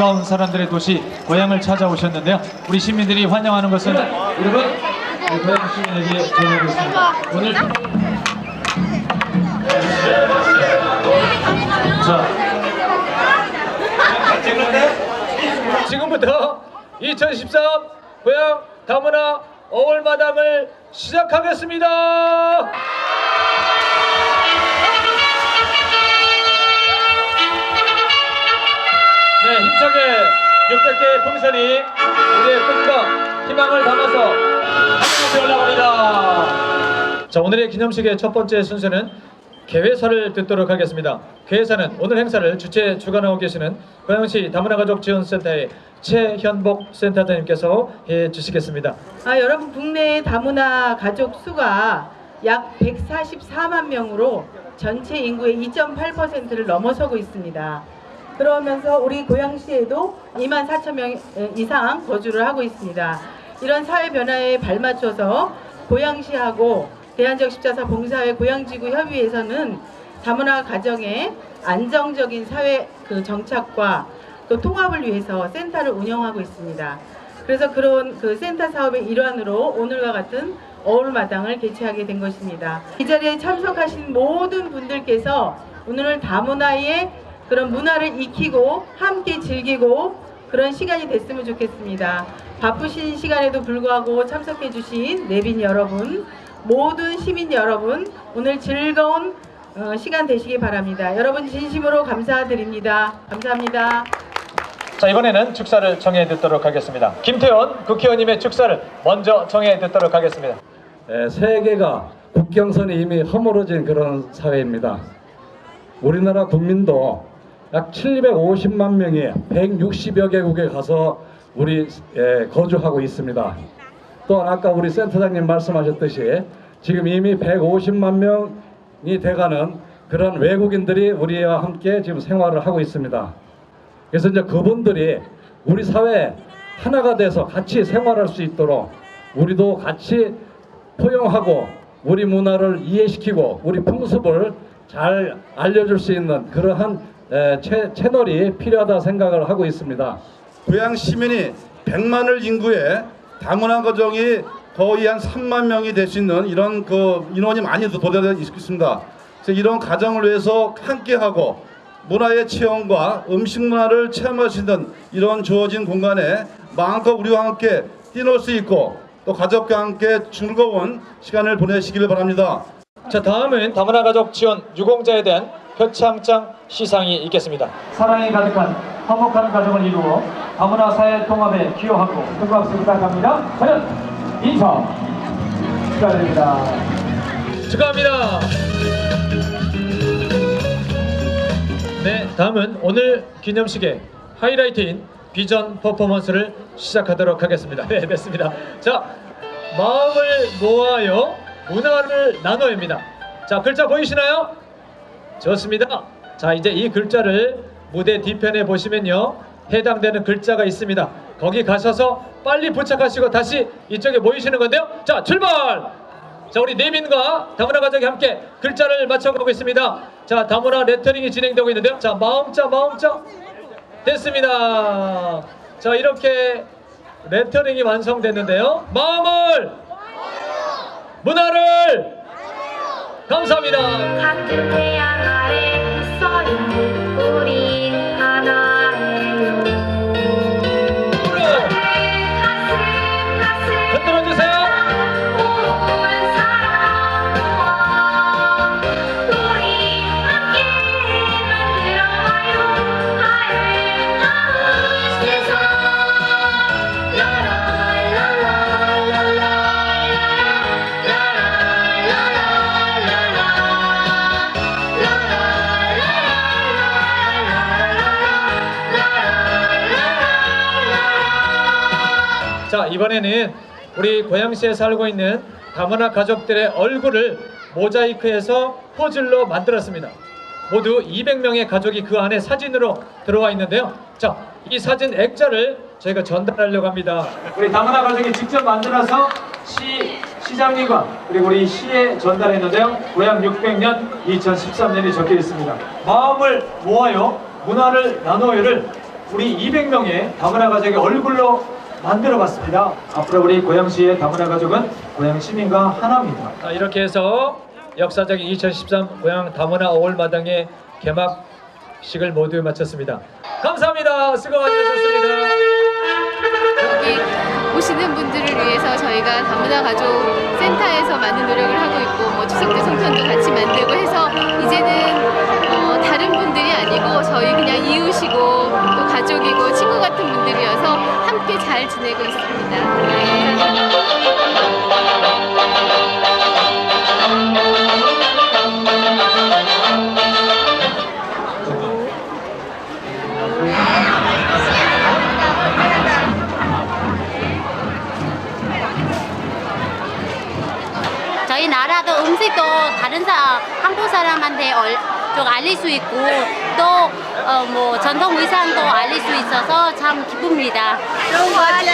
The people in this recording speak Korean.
반가운 사람들의 도시 고향을 찾아오셨는데요. 우리 시민들이 환영하는 것은 여러분 우리 고향 시민에게 전하고 있습니다. 오늘 자 지금부터 2013 고향 다문화 어울마당을 시작하겠습니다. 600개의 풍선이 우리의 꿈과 희망을 담아서 하늘에 올라갑니다. 자, 오늘의 기념식의 첫 번째 순서는 개회사를 듣도록 하겠습니다. 개회사는 오늘 행사를 주최 주관하고 계시는 고양시 다문화 가족 지원센터의 최현복 센터장님께서 해 주시겠습니다. 아, 여러분 국내 다문화 가족 수가 약 144만 명으로 전체 인구의 2.8%를 넘어서고 있습니다. 그러면서 우리 고양시에도 2만 4천 명 이상 거주를 하고 있습니다. 이런 사회 변화에 발맞춰서 고양시하고 대한적 십자사 봉사회 고양지구 협의회에서는 다문화 가정의 안정적인 사회 그 정착과 또 통합을 위해서 센터를 운영하고 있습니다. 그래서 그런 그 센터 사업의 일환으로 오늘과 같은 어울마당을 개최하게 된 것입니다. 이 자리에 참석하신 모든 분들께서 오늘 다문화의 그런 문화를 익히고 함께 즐기고 그런 시간이 됐으면 좋겠습니다. 바쁘신 시간에도 불구하고 참석해 주신 내빈 여러분, 모든 시민 여러분, 오늘 즐거운 어, 시간 되시기 바랍니다. 여러분 진심으로 감사드립니다. 감사합니다. 자, 이번에는 축사를 정해 듣도록 하겠습니다. 김태원 국회의원님의 축사를 먼저 정해 듣도록 하겠습니다. 에, 세계가 국경선이 이미 허물어진 그런 사회입니다. 우리나라 국민도 약 750만 명이 160여 개국에 가서 우리 에, 거주하고 있습니다. 또한 아까 우리 센터장님 말씀하셨듯이 지금 이미 150만 명이 돼가는 그런 외국인들이 우리와 함께 지금 생활을 하고 있습니다. 그래서 이제 그분들이 우리 사회 하나가 돼서 같이 생활할 수 있도록 우리도 같이 포용하고 우리 문화를 이해시키고 우리 풍습을 잘 알려줄 수 있는 그러한 에, 채, 채널이 필요하다 생각을 하고 있습니다. 고양 시민이 100만을 인구에 다문화 가정이 거의 한 3만 명이 될 수 있는 이런 그 인원이 많이 도달되어 있습니다. 그래서 이런 가정을 위해서 함께하고 문화의 체험과 음식 문화를 체험할 수 있는 이런 주어진 공간에 마음껏 우리와 함께 뛰놀 수 있고 또 가족과 함께 즐거운 시간을 보내시기를 바랍니다. 자, 다음은 다문화 가족 지원 유공자에 대한 표창장 시상이 있겠습니다. 사랑이 가득한 화목한 가정을 이루어 다문화 사회 통합에 기여하고 큰 박수 부탁합니다. 과연 인사 축하드립니다. 축하합니다. 네, 다음은 오늘 기념식의 하이라이트인 비전 퍼포먼스를 시작하도록 하겠습니다. 네, 됐습니다. 자, 마음을 모아요. 문화를 나눠입니다. 자, 글자 보이시나요? 좋습니다. 자, 이제 이 글자를 무대 뒤편에 보시면요. 해당되는 글자가 있습니다. 거기 가셔서 빨리 부착하시고 다시 이쪽에 모이시는 건데요. 자, 출발! 자, 우리 네민과 다문화 가족이 함께 글자를 맞춰가고 있습니다. 자, 다문화 레터링이 진행되고 있는데요. 자, 마음자, 마음자. 됐습니다. 자, 이렇게 레터링이 완성됐는데요. 마음을! 문화를! 감사합니다. 자 이번에는 우리 고양시에 살고 있는 다문화 가족들의 얼굴을 모자이크해서 포즐로 만들었습니다. 모두 200명의 가족이 그 안에 사진으로 들어와 있는데요. 자, 이 사진 액자를 저희가 전달하려고 합니다. 우리 다문화 가족이 직접 만들어서 시 시장님과 그리고 우리 시에 전달했는데요. 고향 600년 2013년이 적혀 있습니다. 마음을 모아요. 문화를 나눠요를 우리 200명의 다문화 가족의 얼굴로 만들어 봤습니다. 앞으로 우리 고양시의 다문화 가족은 고양 시민과 하나입니다. 자, 이렇게 해서 역사적인 2013 고양 다문화 5월 마당의 개막식을 모두 마쳤습니다. 감사합니다. 수고 많으셨습니다. 여기 오시는 분들을 위해서 저희가 다문화 가족 센터에서 많은 노력 나라도 음식도 다른 사 한국 사람한테 얼, 좀 알릴 수 있고 또 뭐 전통 의상도 알릴 수 있어서 참 기쁩니다. 좋아요.